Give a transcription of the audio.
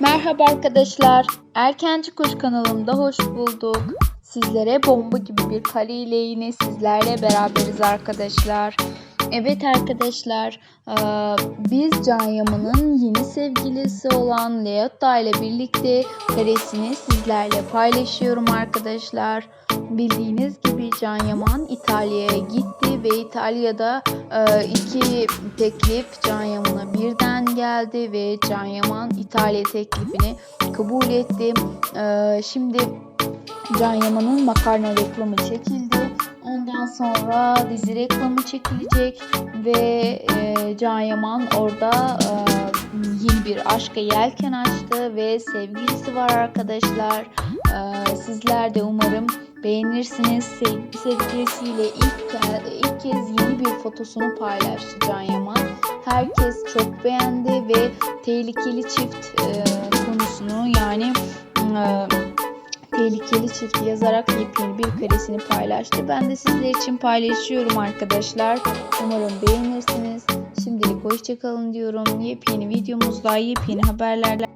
Merhaba arkadaşlar. Erkenci Kuş kanalımda hoş bulduk. Sizlere bomba gibi bir kare ile yine sizlerle beraberiz arkadaşlar. Evet arkadaşlar, eee, biz Can Yaman'ın yeni sevgilisi olan Leotta ile birlikte karesini sizlerle paylaşıyorum arkadaşlar. Bildiğiniz gibi Can Yaman İtalya'ya gitti ve İtalya'da eee, iki teklif Can Yaman'a birden geldi ve Can Yaman İtalya teklifini kabul etti. Eee, şimdi Can Yaman'ın makarna reklamı çekildi. Ondan sonra dizi reklamı çekilecek ve e, Can Yaman orada e, yeni bir aşka yelken açtı ve sevgilisi var arkadaşlar. E, sizler de umarım beğenirsiniz. Sev- sevgilisiyle ilk, ilk kez yeni bir fotosunu paylaştı Can Yaman. Herkes çok beğendi ve tehlikeli çift e, konusunu yani e, tehlikeli çift yazarak yepyeni bir karesini paylaştı. Ben de sizler için paylaşıyorum arkadaşlar. Umarım beğenirsiniz. Şimdilik hoşçakalın diyorum. Yepyeni videomuzda yepyeni haberlerle